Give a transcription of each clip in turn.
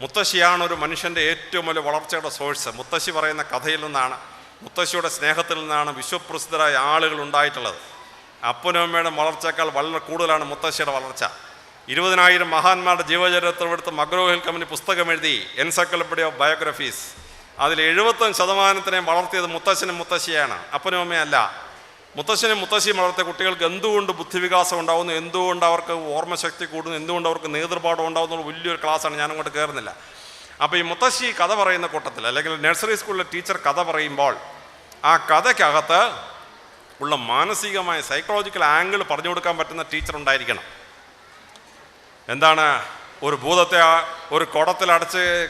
മുത്തശ്ശിയാണ് ഒരു മനുഷ്യന്റെ ഏറ്റവും വലിയ വളർച്ചയുടെ സോഴ്സ്. മുത്തശ്ശി പറയുന്ന കഥയിൽ നിന്നാണ് മുത്തശ്ശിയുടെ സ്നേഹത്തിൽ നിന്നാണ് വിശ്വപ്രസിദ്ധരായ ആളുകൾ ഉണ്ടായിട്ടുള്ളത്. അപ്പനും അമ്മയുടെ വളർച്ചയേക്കാൾ വളരെ കൂടുതലാണ് മുത്തശ്ശിയുടെ വളർച്ച. ഇരുപതിനായിരം മഹാന്മാരുടെ ജീവചരിത്രം എടുത്ത് മഗ്രോഹിൽ കമ്പനി പുസ്തകം എഴുതി എൻസൈക്ലോപ്പീഡിയ ഓഫ് ബയോഗ്രഫീസ്. അതിൽ എഴുപത്തഞ്ച് ശതമാനത്തിനെയും വളർത്തിയത് മുത്തശ്ശനും മുത്തശ്ശിയാണ് അപ്പനും അമ്മയല്ല മുത്തശ്ശനും മുത്തശ്ശിയും വളർത്തിയ കുട്ടികൾക്ക് എന്തുകൊണ്ട് ബുദ്ധിവികാസം ഉണ്ടാകുന്നു എന്തുകൊണ്ട് അവർക്ക് ഓർമ്മശക്തി കൂടുന്നു? എന്തുകൊണ്ട് അവർക്ക് നേതൃപാഠം ഉണ്ടാകുന്നു വലിയൊരു ക്ലാസ്സാണ് ഞാൻ അങ്ങോട്ട് കയറുന്നില്ല. അപ്പോൾ ഈ മുത്തശ്ശി കഥ പറയുന്ന കൂട്ടത്തിൽ അല്ലെങ്കിൽ നഴ്സറി സ്കൂളിലെ ടീച്ചർ കഥ പറയുമ്പോൾ ആ കഥയ്ക്കകത്ത് ഉള്ള മാനസികമായ സൈക്കോളജിക്കൽ ആംഗിൾ പറഞ്ഞു കൊടുക്കാൻ പറ്റുന്ന ടീച്ചർ ഉണ്ടായിരിക്കണം. എന്താണ്? ഒരു ഭൂതത്തെ ഒരു കുടത്തിലടച്ച്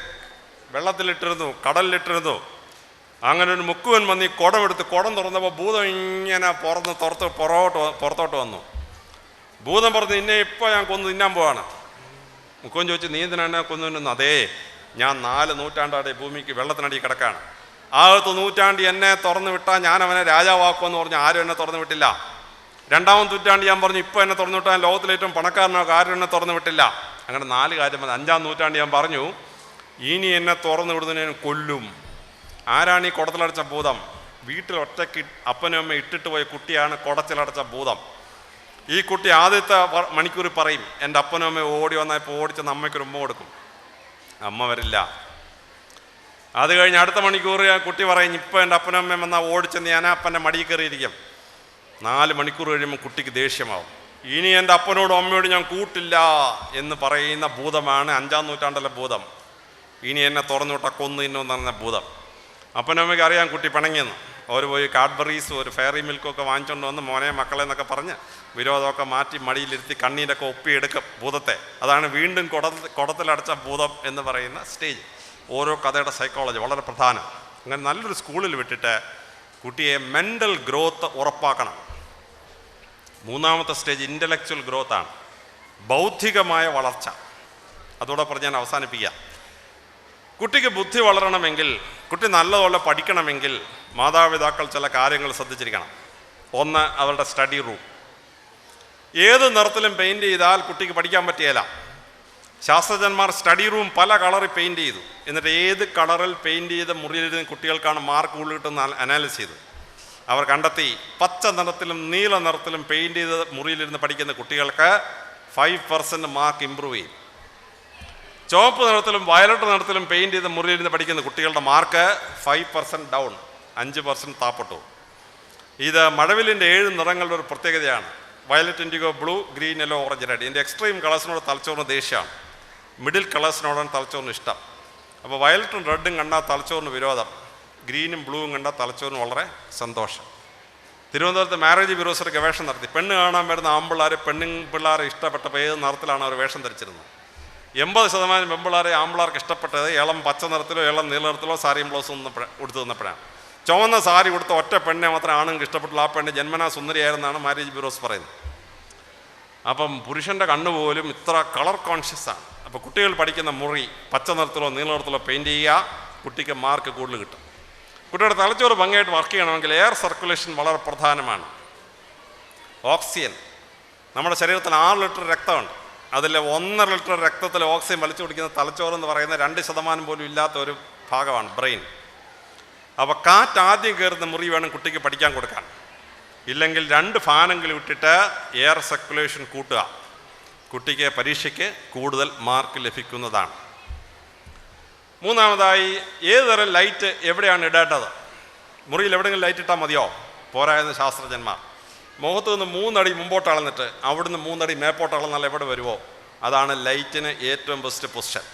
വെള്ളത്തിലിട്ടിരുന്നു കടലിലിട്ടിരുന്നു അങ്ങനെ ഒരു മുക്കുവൻ വന്ന് ഈ കുടമെടുത്ത് കുടം തുറന്നപ്പോൾ ഭൂതം ഇങ്ങനെ പുറന്ന് തുറത്ത് പുറകോട്ട് പുറത്തോട്ട് വന്നു. ഭൂതം പറഞ്ഞ് ഇന്നെ ഇപ്പോൾ ഞാൻ കൊന്നു തിന്നാൻ പോവാണ്. മുക്കുവൻ ചോദിച്ചു നീ എന്തിനാണ് കൊന്നു അതേ ഞാൻ നാല് നൂറ്റാണ്ടാടെ ഭൂമിക്ക് വെള്ളത്തിനടി കിടക്കാണ്. ആകത്ത് നൂറ്റാണ്ടി എന്നെ തുറന്നു വിട്ടാൽ ഞാൻ അവനെ രാജാവാക്കുമെന്ന് പറഞ്ഞ് ആരും എന്നെ തുറന്നു വിട്ടില്ല. രണ്ടാമത് നൂറ്റാണ്ടി ഞാൻ പറഞ്ഞു ഇപ്പോൾ എന്നെ തുറന്നു വിട്ടാൽ ലോകത്തിലെ ഏറ്റവും പണക്കാരനൊക്കെ ആരും എന്നെ തുറന്നു വിട്ടില്ല. അങ്ങനെ നാല് കാര്യം അഞ്ചാം നൂറ്റാണ്ടി ഞാൻ പറഞ്ഞു ഇനി എന്നെ തുറന്നു വിടുന്നതിന് കൊല്ലും. ആരാണ് ഈ കുടത്തിലടച്ച ഭൂതം? വീട്ടിൽ ഒറ്റയ്ക്ക് അപ്പനും അമ്മ ഇട്ടിട്ട് പോയ കുട്ടിയാണ് കുടത്തിലടച്ച ഭൂതം. ഈ കുട്ടി ആദ്യത്തെ മണിക്കൂർ പറയും എന്റെ അപ്പനും അമ്മ ഓടി വന്നപ്പോൾ ഓടിച്ചെന്ന് അമ്മയ്ക്കൊരു ഉമ്മ കൊടുക്കും. അമ്മ വരില്ല. അത് കഴിഞ്ഞ് അടുത്ത മണിക്കൂർ കുട്ടി പറയും ഇപ്പോൾ എന്റെ അപ്പനും അമ്മയും വന്നാൽ ഓടിച്ചെന്ന് ഞാൻ അപ്പന്റെ മടിയിൽ കയറിയിരിക്കും. നാല് മണിക്കൂർ കഴിയുമ്പോൾ കുട്ടിക്ക് ദേഷ്യമാവും. ഇനി എന്റെ അപ്പനോടും അമ്മയോടും ഞാൻ കൂട്ടില്ല എന്ന് പറയുന്ന ഭൂതമാണ് അഞ്ചാം നൂറ്റാണ്ടിലെ ഭൂതം. ഇനി എന്നെ തുറന്നു വിട്ട കൊന്നു എന്ന് പറഞ്ഞ ഭൂതം. അപ്പനും അമ്മയ്ക്ക് അറിയാം കുട്ടി പിണങ്ങിയെന്ന്. അവർ പോയി കാഡ്ബറീസും ഒരു ഫെയറി മിൽക്കൊക്കെ വാങ്ങിച്ചുകൊണ്ട് വന്ന് മോനെ മക്കളെ എന്നൊക്കെ പറഞ്ഞ് വിരോധമൊക്കെ മാറ്റി മടിയിലിരുത്തി കണ്ണീരൊക്കെ ഒപ്പിയെടുക്കും ഭൂതത്തെ. അതാണ് വീണ്ടും കുട കുടത്തിലടച്ച ഭൂതം എന്ന് പറയുന്ന സ്റ്റേജ്. ഓരോ കഥയുടെ സൈക്കോളജി വളരെ പ്രധാനം. അങ്ങനെ നല്ലൊരു സ്കൂളിൽ വിട്ടിട്ട് കുട്ടിയെ മെന്റൽ ഗ്രോത്ത് ഉറപ്പാക്കണം. മൂന്നാമത്തെ സ്റ്റേജ് ഇന്റലക്ച്വൽ ഗ്രോത്ത് ആണ്. ബൗദ്ധികമായ വളർച്ച. അതോടൊപ്പം ഞാൻ അവസാനിപ്പിക്കുക കുട്ടിക്ക് ബുദ്ധി വളരണമെങ്കിൽ കുട്ടി നല്ലതുപോലെ പഠിക്കണമെങ്കിൽ മാതാപിതാക്കൾ ചില കാര്യങ്ങൾ ശ്രദ്ധിച്ചിരിക്കണം. ഒന്ന് അവരുടെ സ്റ്റഡി റൂം ഏത് നിറത്തിലും പെയിന്റ് ചെയ്താൽ കുട്ടിക്ക് പഠിക്കാൻ പറ്റിയല്ല ശാസ്ത്രജ്ഞന്മാർ സ്റ്റഡി റൂം പല കളറിൽ പെയിന്റ് ചെയ്തു. എന്നിട്ട് ഏത് കളറിൽ പെയിന്റ് ചെയ്ത മുറിയിലിരുന്ന കുട്ടികൾക്കാണ് മാർക്ക് കൂടുതൽ കിട്ടുന്ന അനാലിസ് ചെയ്തു അവർ കണ്ടെത്തി പച്ച നിറത്തിലും നീല നിറത്തിലും പെയിന്റ് ചെയ്ത മുറിയിലിരുന്ന് പഠിക്കുന്ന കുട്ടികൾക്ക് ഫൈവ് പെർസെന്റ് മാർക്ക് ഇമ്പ്രൂവ് ചെയ്യും. ചുവപ്പ് നിറത്തിലും വയലറ്റ് നിറത്തിലും പെയിന്റ് ചെയ്ത മുറിയിലിരുന്ന് പഠിക്കുന്ന കുട്ടികളുടെ മാർക്ക് ഫൈവ് പെർസെന്റ് ഡൗൺ അഞ്ച് പെർസെന്റ് താപ്പെട്ടു. ഇത് മഴവിലിന്റെ ഏഴ് നിറങ്ങളുടെ ഒരു പ്രത്യേകതയാണ്. Violet indigo blue green yellow orange red ഇതിന്റെ എക്സ്ട്രീം കളേഴ്സിനോട് തലച്ചോറിന് ദേഷ്യമാണ്. മിഡിൽ കളേഴ്സിനോടാണ് തലച്ചോറിന് ഇഷ്ടം. അപ്പോൾ വയലറ്റും റെഡും കണ്ടാൽ തലച്ചോറിന് വിരോധം. ഗ്രീനും ബ്ലൂവും കണ്ടാൽ തലച്ചോറിന് വളരെ സന്തോഷം. തിരുവനന്തപുരത്ത് മാരേജ് ബ്യൂറോസ് ഒരു ഗവേഷണം നടത്തി. പെണ്ണ് കാണാൻ വരുന്ന ആമ്പിള്ളാരെ പെണ്ണും പിള്ളേരെ ഇഷ്ടപ്പെട്ടപ്പോൾ ഏത് നിറത്തിലാണ് അവർ വേഷം ധരിച്ചിരുന്നത്? എൺപത് ശതമാനം പെമ്പിളാരെ ആമ്പിളാർക്ക് ഇഷ്ടപ്പെട്ടത് ഇളം പച്ച നിറത്തിലോ ഇളം നീല നിറത്തിലോ സാരിയും ബ്ലൗസും ഉടുത്തു നിന്നപ്പോഴാണ് ചുവന്ന സാരി കൊടുത്ത ഒറ്റ പെണ്ണെ മാത്രമേ ആണുങ്ങൾക്ക് ഇഷ്ടപ്പെട്ടുള്ള ആ പെണ്ണ് ജന്മനാ സുന്ദരിയായിരുന്നാണ് മാരേജ് ബ്യൂറോസ് പറയുന്നത്. അപ്പം പുരുഷന്റെ കണ്ണ് പോലും ഇത്ര കളർ കോൺഷ്യസ് ആണ്. അപ്പോൾ കുട്ടികൾ പഠിക്കുന്ന മുറി പച്ച നിറത്തിലോ നീല നിറത്തിലോ പെയിന്റ് ചെയ്യുക കുട്ടിക്ക് മാർക്ക് കൂടുതൽ കിട്ടും. കുട്ടിയുടെ തലച്ചോറ് ഭംഗിയായിട്ട് വർക്ക് ചെയ്യണമെങ്കിൽ എയർ സർക്കുലേഷൻ വളരെ പ്രധാനമാണ്. ഓക്സിജൻ. നമ്മുടെ ശരീരത്തിന് ആറ് ലിറ്റർ രക്തമുണ്ട്. അതിൽ ഒന്നര ലിറ്റർ രക്തത്തിൽ ഓക്സിജൻ വലിച്ചു കുടിക്കുന്ന തലച്ചോറ് എന്ന് പറയുന്ന രണ്ട് ശതമാനം പോലും ഇല്ലാത്ത ഒരു ഭാഗമാണ് ബ്രെയിൻ. അപ്പോൾ കാറ്റ് ആദ്യം കയറുന്ന മുറി വേണം കുട്ടിക്ക് പഠിക്കാൻ കൊടുക്കാൻ. ഇല്ലെങ്കിൽ രണ്ട് ഫാനെങ്കിലും ഇട്ടിട്ട് എയർ സർക്കുലേഷൻ കൂട്ടുക. കുട്ടിക്ക് പരീക്ഷയ്ക്ക് കൂടുതൽ മാർക്ക് ലഭിക്കുന്നതാണ്. മൂന്നാമതായി ഏതുതരം ലൈറ്റ് എവിടെയാണ് ഇടേണ്ടത്? മുറിയിൽ എവിടെയെങ്കിലും ലൈറ്റ് ഇട്ടാൽ മതിയോ? പോരായെന്ന് ശാസ്ത്രജ്ഞന്മാർ. മുഖത്ത് നിന്ന് മൂന്നടി മുമ്പോട്ട് അളന്നിട്ട് അവിടുന്ന് മൂന്നടി മേപ്പോട്ട് അളന്നാൽ എവിടെ വരുമോ അതാണ് ലൈറ്റിന് ഏറ്റവും ബെസ്റ്റ് പൊസിഷൻ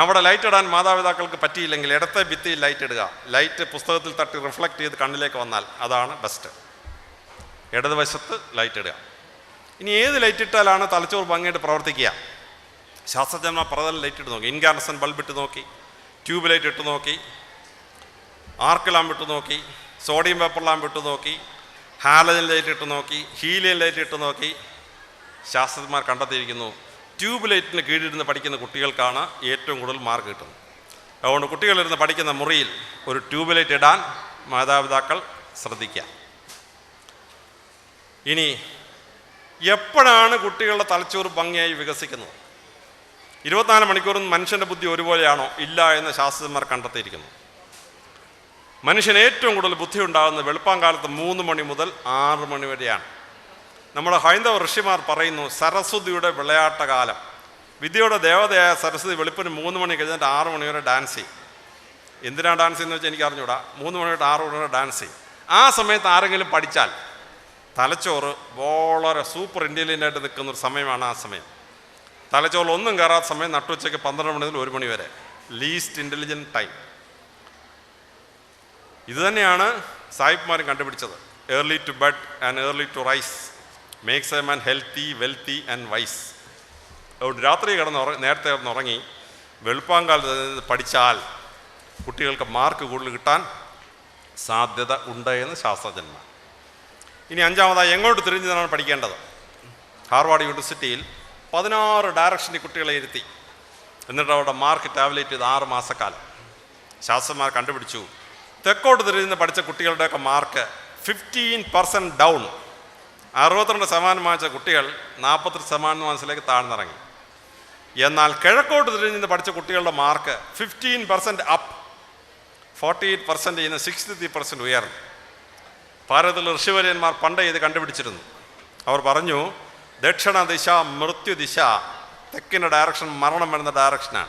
അവിടെ ലൈറ്റ് ഇടാൻ മാതാപിതാക്കൾക്ക് പറ്റിയില്ലെങ്കിൽ ഇടത്തെ ഭിത്തിയിൽ ലൈറ്റ് ഇടുക. ലൈറ്റ് പുസ്തകത്തിൽ തട്ടി റിഫ്ലക്റ്റ് ചെയ്ത് കണ്ണിലേക്ക് വന്നാൽ അതാണ് ബെസ്റ്റ് ഇടതുവശത്ത് ലൈറ്റ് ഇടുക. ഇനി ഏത് ലൈറ്റ് ഇട്ടാലാണ് തലച്ചോറ് ഭംഗിയായിട്ട് പ്രവർത്തിക്കുക? ശാസ്ത്രജ്ഞന്മാർ പലതരം ലൈറ്റ് ഇട്ട് നോക്കി. ഇൻകാർസൻ ബൾബ് ഇട്ട് നോക്കി. ട്യൂബ് ലൈറ്റ് ഇട്ട് നോക്കി. ആർക്ക് ഇട്ട് നോക്കി? സോഡിയം പേപ്പർ ലാമ്പ് ഇട്ട് നോക്കി. ഹാലജൻ ലൈറ്റ് ഇട്ട് നോക്കി ഹീലിയൻ ലൈറ്റ് ഇട്ട് നോക്കി. ശാസ്ത്രജ്ഞന്മാർ കണ്ടെത്തിയിരിക്കുന്നു ട്യൂബ് ലൈറ്റിന് കീഴിരുന്ന് പഠിക്കുന്ന കുട്ടികൾക്കാണ് ഏറ്റവും കൂടുതൽ മാർക്ക് കിട്ടുന്നത്. അതുകൊണ്ട് കുട്ടികളിരുന്ന് പഠിക്കുന്ന മുറിയിൽ ഒരു ട്യൂബ് ലൈറ്റ് ഇടാൻ മാതാപിതാക്കൾ ശ്രദ്ധിക്കുക. ഇനി എപ്പോഴാണ് കുട്ടികളുടെ തലച്ചോറ് ഭംഗിയായി വികസിക്കുന്നത്? ഇരുപത്തിനാല് മണിക്കൂറും മനുഷ്യന്റെ ബുദ്ധി ഒരുപോലെയാണോ? ഇല്ല എന്ന് ശാസ്ത്രജ്ഞന്മാർ കണ്ടെത്തിയിരിക്കുന്നു. മനുഷ്യന് ഏറ്റവും കൂടുതൽ ബുദ്ധി ഉണ്ടാകുന്നത് വെളുപ്പാങ്കാലത്ത് മൂന്ന് മണി മുതൽ ആറ് മണി വരെയാണ്. നമ്മുടെ ഹൈന്ദവ ഋഷിമാർ പറയുന്നു സരസ്വതിയുടെ വിളയാട്ടകാലം. വിദ്യയുടെ ദേവതയായ സരസ്വതി വെളുപ്പിന് മൂന്ന് മണി കഴിഞ്ഞിട്ട് ആറ് മണി വരെ ഡാൻസ് ചെയ്യും. എന്തിനാണ് ഡാൻസ് ചെയ്യുന്നത് വെച്ചാൽ എനിക്ക് അറിഞ്ഞൂടാ. മൂന്ന് മണി തൊട്ട് ആറ് മണി വരെ ഡാൻസ് ചെയ്യും. ആ സമയത്ത് ആരെങ്കിലും പഠിച്ചാൽ തലച്ചോറ് വളരെ സൂപ്പർ ഇന്റലിജന്റായിട്ട് നിൽക്കുന്ന ഒരു സമയമാണ് ആ സമയം. തലച്ചോറിൽ ഒന്നും കയറാത്ത സമയം നട്ടുച്ചയ്ക്ക് പന്ത്രണ്ട് മണി മുതൽ ഒരു മണി വരെ. ലീസ്റ്റ് ഇന്റലിജന്റ് ടൈം ഇത് തന്നെയാണ് സായിപ്പ്മാരും കണ്ടുപിടിച്ചത്. Early to bed and early to rise makes a man healthy wealthy and wise രാത്രി കിടന്ന് നേരത്തെ കിടന്നുറങ്ങി വെളുപ്പാങ്കാലത്ത് പഠിച്ചാൽ കുട്ടികൾക്ക് മാർക്ക് കൂടുതൽ കിട്ടാൻ സാധ്യത ഉണ്ട് എന്ന് ശാസ്ത്രജ്ഞന്മാർ. ഇനി അഞ്ചാമതായി എങ്ങോട്ട് തിരിഞ്ഞതാണ് പഠിക്കേണ്ടത്? ഹാർവാർഡ് യൂണിവേഴ്സിറ്റിയിൽ പതിനാറ് ഡയറക്ഷനിൽ കുട്ടികളെ ഇരുത്തി. എന്നിട്ട് അവരുടെ മാർക്ക് ടാബ്ലേറ്റ് ചെയ്ത് ആറ് മാസക്കാലം. ശാസ്ത്രന്മാർ കണ്ടുപിടിച്ചു. തെക്കോട്ട് തിരിഞ്ഞ് പഠിച്ച കുട്ടികളുടെയൊക്കെ മാർക്ക് ഫിഫ്റ്റീൻ പെർസെന്റ് ഡൗൺ അറുപത്തിരണ്ട് ശതമാനം വാങ്ങിച്ച കുട്ടികൾ നാൽപ്പത്തിരണ്ട് ശതമാനം മനസ്സിലേക്ക് താഴ്ന്നിറങ്ങി. എന്നാൽ കിഴക്കോട്ട് തിരിഞ്ഞ് പഠിച്ച കുട്ടികളുടെ mark fifteen percent up forty eight percent ചെയ്യുന്ന സിക്സ്റ്റി ത്രീ പെർസെന്റ് ഉയർന്നു. ഭാരതത്തിൽ ഋഷിവര്യന്മാർ പണ്ട് ഇത് കണ്ടുപിടിച്ചിരുന്നു. അവർ പറഞ്ഞു ദക്ഷിണ ദിശ മൃത്യുദിശ തെക്കിന്റെ ഡയറക്ഷൻ മരണം വരുന്ന ഡയറക്ഷനാണ്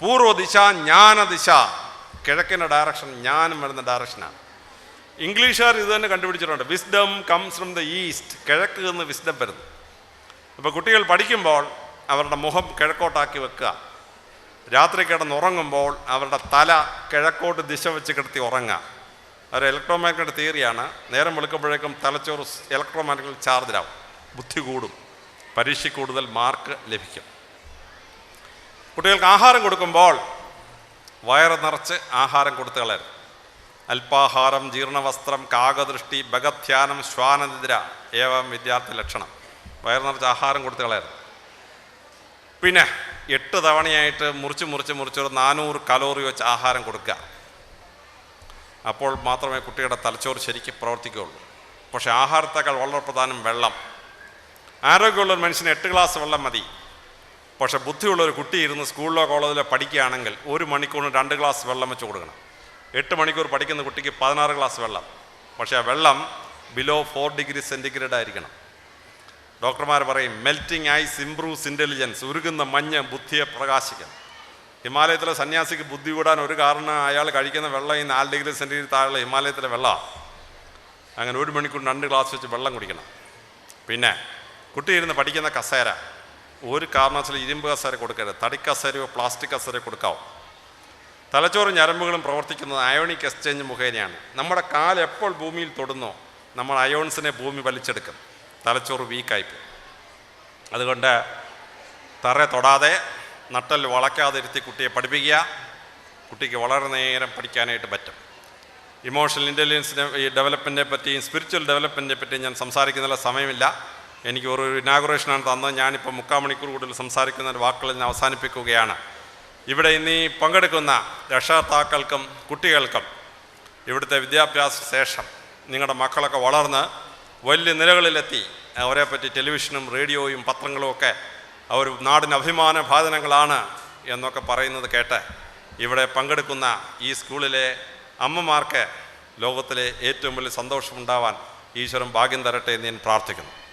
പൂർവദിശ ജ്ഞാനദിശ കിഴക്കിന്റെ ഡയറക്ഷൻ ജ്ഞാനം വരുന്ന ഡയറക്ഷനാണ് ഇംഗ്ലീഷുകാർ ഇത് തന്നെ കണ്ടുപിടിച്ചിട്ടുണ്ട്. Wisdom comes from the east കിഴക്ക് നിന്ന് വിസ്ഡം വരുന്നു. അപ്പോൾ കുട്ടികൾ പഠിക്കുമ്പോൾ അവരുടെ മുഖം കിഴക്കോട്ടാക്കി വെക്കുക. രാത്രി കിടന്നുറങ്ങുമ്പോൾ അവരുടെ തല കിഴക്കോട്ട് ദിശ വെച്ച് കിടത്തി ഉറങ്ങുക. ഒരു ഇലക്ട്രോമാഗ്നറ്റിക് തിയറിയാണ് നേരം വെളുക്കുമ്പോഴേക്കും തലച്ചോറ് ഇലക്ട്രോമാഗ്നറ്റിക് ചാർജിലാവും ബുദ്ധി കൂടും. പരീക്ഷ കൂടുതൽ മാർക്ക് ലഭിക്കും. കുട്ടികൾക്ക് ആഹാരം കൊടുക്കുമ്പോൾ വയറ് നിറച്ച് ആഹാരം കൊടുത്തു കളയരുത്. അല്പാഹാരം ജീർണവസ്ത്രം കാകദൃഷ്ടി ഭഗധ്യാനം ശ്വാനനിദ്ര ഏവം വിദ്യാർത്ഥി ലക്ഷണം. വയറ് നിറച്ച് ആഹാരം കൊടുത്തു കളയരുത്. പിന്നെ എട്ട് തവണയായിട്ട് മുറിച്ച് മുറിച്ച് മുറിച്ച് ഒരു നാനൂറ് കലോറി വെച്ച് ആഹാരം കൊടുക്കുക അപ്പോൾ മാത്രമേ കുട്ടിയുടെ തലച്ചോറ് ശരിക്കും പ്രവർത്തിക്കുകയുള്ളൂ. പക്ഷേ ആഹാരത്തേക്കാൾ വളരെ പ്രധാനം വെള്ളം. ആരോഗ്യമുള്ള ഒരു മനുഷ്യന് എട്ട് ഗ്ലാസ് വെള്ളം മതി. പക്ഷേ ബുദ്ധിയുള്ള ഒരു കുട്ടി ഇരുന്ന് സ്കൂളിലോ കോളേജിലോ പഠിക്കുകയാണെങ്കിൽ ഒരു മണിക്കൂറിന് രണ്ട് ഗ്ലാസ് വെള്ളം വെച്ച് കൊടുക്കണം. എട്ട് മണിക്കൂർ പഠിക്കുന്ന കുട്ടിക്ക് പതിനാറ് ഗ്ലാസ് വെള്ളം. പക്ഷേ ആ വെള്ളം ബിലോ ഫോർ ഡിഗ്രി സെന്റിഗ്രേഡ് ആയിരിക്കണം. ഡോക്ടർമാർ പറയും മെൽറ്റിംഗ് ഐസ് ഇംപ്രൂവ്സ് ഇന്റലിജൻസ് ഉരുകുന്ന മഞ്ഞ് ബുദ്ധിയെ പ്രകാശിക്കും ഹിമാലയത്തിലെ സന്യാസിക്ക് ബുദ്ധി കൂടാൻ ഒരു കാരണം അയാൾ കഴിക്കുന്ന വെള്ളം ഈ നാല് ഡിഗ്രി സെന്റിഗ്രേഡ് താഴെ ഹിമാലയത്തിലെ വെള്ളമാണ്. അങ്ങനെ ഒരു മണിക്കൂർ രണ്ട് ഗ്ലാസ് വെച്ച് വെള്ളം കുടിക്കണം. പിന്നെ കുട്ടി ഇരുന്ന് പഠിക്കുന്ന കസേര. ഒരു കാരണവശാലും ഇരുമ്പ് കസേര കൊടുക്കരുത്. തടിക്കസേരയോ പ്ലാസ്റ്റിക് കസേരയോ കൊടുക്കാവും. തലച്ചോറ് ഞരമ്പുകളും പ്രവർത്തിക്കുന്നത് അയോണിക് എക്സ്ചേഞ്ച് മുഖേനയാണ്. നമ്മുടെ കാൽ എപ്പോൾ ഭൂമിയിൽ തൊടുന്നോ നമ്മൾ അയോൺസിനെ ഭൂമി വലിച്ചെടുക്കും. തലച്ചോറ് വീക്കായിപ്പോ അതുകൊണ്ട് തറ തൊടാതെ നട്ടൽ വളയ്ക്കാതെ ഇരുത്തി കുട്ടിയെ പഠിപ്പിക്കുക. കുട്ടിക്ക് വളരെ നേരം പഠിക്കാനായിട്ട് പറ്റും. ഇമോഷണൽ ഇന്റലിജൻസിനെ ഈ ഡെവലപ്മെന്റിനെ പറ്റിയും സ്പിരിച്വൽ ഡെവലപ്മെന്റിനെ പറ്റിയും ഞാൻ സംസാരിക്കുന്നുള്ള സമയമില്ല. എനിക്ക് ഒരു ഇനാഗുറേഷനാണ് തന്നത്. ഞാനിപ്പോൾ മുക്കാൽ മണിക്കൂർ കൂടുതൽ സംസാരിക്കുന്ന വാക്കുകൾ ഞാൻ അവസാനിപ്പിക്കുകയാണ്. ഇവിടെ ഇനി പങ്കെടുക്കുന്ന രക്ഷകർത്താക്കൾക്കും കുട്ടികൾക്കും ഇവിടുത്തെ വിദ്യാഭ്യാസ ശേഷം നിങ്ങളുടെ മക്കളൊക്കെ വളർന്ന് വലിയ നിലകളിലെത്തി. അവരെപ്പറ്റി ടെലിവിഷനും റേഡിയോയും പത്രങ്ങളും ഒക്കെ അവർ നാടിന് അഭിമാന ഭാജനങ്ങളാണ് എന്നൊക്കെ പറയുന്നത് കേട്ട് ഇവിടെ പങ്കെടുക്കുന്ന ഈ സ്കൂളിലെ അമ്മമാർക്ക് ലോകത്തിലെ ഏറ്റവും വലിയ സന്തോഷമുണ്ടാവാൻ ഈശ്വരൻ ഭാഗ്യം തരട്ടെ എന്ന് ഞാൻ പ്രാർത്ഥിക്കുന്നു.